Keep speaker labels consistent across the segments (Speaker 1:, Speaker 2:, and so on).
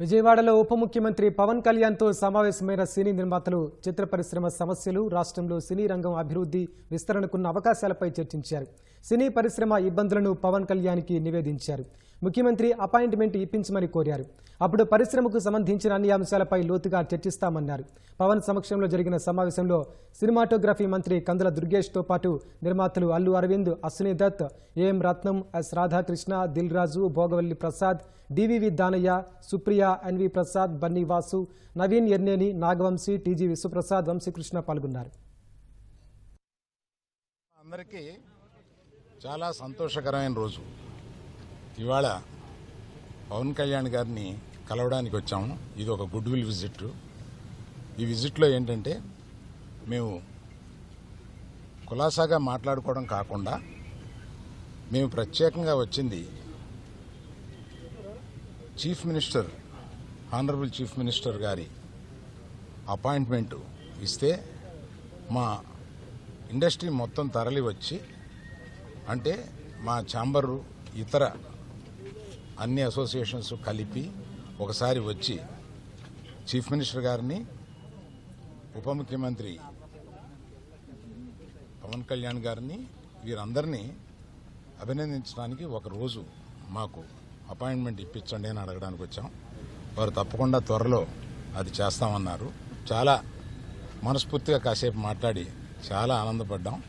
Speaker 1: విజయవాడలో ఉప ముఖ్యమంత్రి పవన్ కళ్యాణ్తో సమావేశమైన సినీ నిర్మాతలు చిత్ర పరిశ్రమ సమస్యలు రాష్ట్రంలో సినీ రంగం అభివృద్ధి విస్తరణకున్న అవకాశాలపై చర్చించారు. సినీ పరిశ్రమ ఇబ్బందులను పవన్ కళ్యాణ్కి నివేదించారు. ముఖ్యమంత్రి అపాయింట్మెంట్ ఇప్పించమని కోరారు. అప్పుడు పరిశ్రమకు సంబంధించిన అన్ని అంశాలపై లోతుగా చర్చిస్తామన్నారు. పవన్ సమక్షంలో జరిగిన సమావేశంలో సినిమాటోగ్రఫీ మంత్రి కందుల దుర్గేష్తో పాటు నిర్మాతలు Allu Aravind Ashwini Dutt AM Ratnam S Radhakrishna Dil Raju Bhogavalli Prasad DVV Danayya Supriya NV Prasad Bunny Vasu Naveen Yerneni Nagavamsi TG Vishwaprasad Vamsikrishna పాల్గొన్నారు.
Speaker 2: అందరికీ చాలా సంతోషకరమైన రోజు. ఇవాళ పవన్ కళ్యాణ్ గారిని కలవడానికి వచ్చాము ఇది ఒక గుడ్ విల్ విజిట్. ఈ విజిట్లో ఏంటంటే మేము కులాసాగా మాట్లాడుకోవడం కాకుండా మేము ప్రత్యేకంగా వచ్చింది chief minister honourable chief minister గారి అపాయింట్మెంట్ ఇస్తే మా ఇండస్ట్రీ మొత్తం తరలి వచ్చి అంటే మా ఛాంబరు ఇతర అన్ని అసోసియేషన్స్ కలిపి ఒకసారి వచ్చి చీఫ్ మినిస్టర్ గారిని ఉప ముఖ్యమంత్రి పవన్ కళ్యాణ్ గారిని వీరందరినీ అభినందించడానికి ఒక రోజు మాకు అపాయింట్మెంట్ ఇప్పించండి అని అడగడానికి వచ్చాం. వారు తప్పకుండా త్వరలో అది చేస్తామన్నారు. చాలా మనస్ఫూర్తిగా కాసేపు మాట్లాడి చాలా ఆనందపడ్డాం.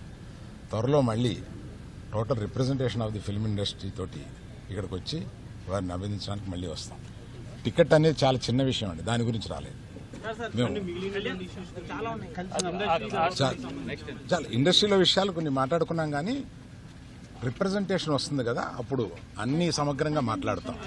Speaker 2: త్వరలో మళ్ళీ total representation of the film industry తోటి ఇక్కడికి వచ్చి వారిని అభినందించడానికి మళ్ళీ వస్తాం. టికెట్ అనేది చాలా చిన్న విషయం అండి దాని గురించి రాలేదు. చాలా ఇండస్ట్రీలో విషయాలు కొన్ని మాట్లాడుకున్నాం కానీ రిప్రజెంటేషన్ వస్తుంది కదా అప్పుడు అన్ని సమగ్రంగా మాట్లాడతాం.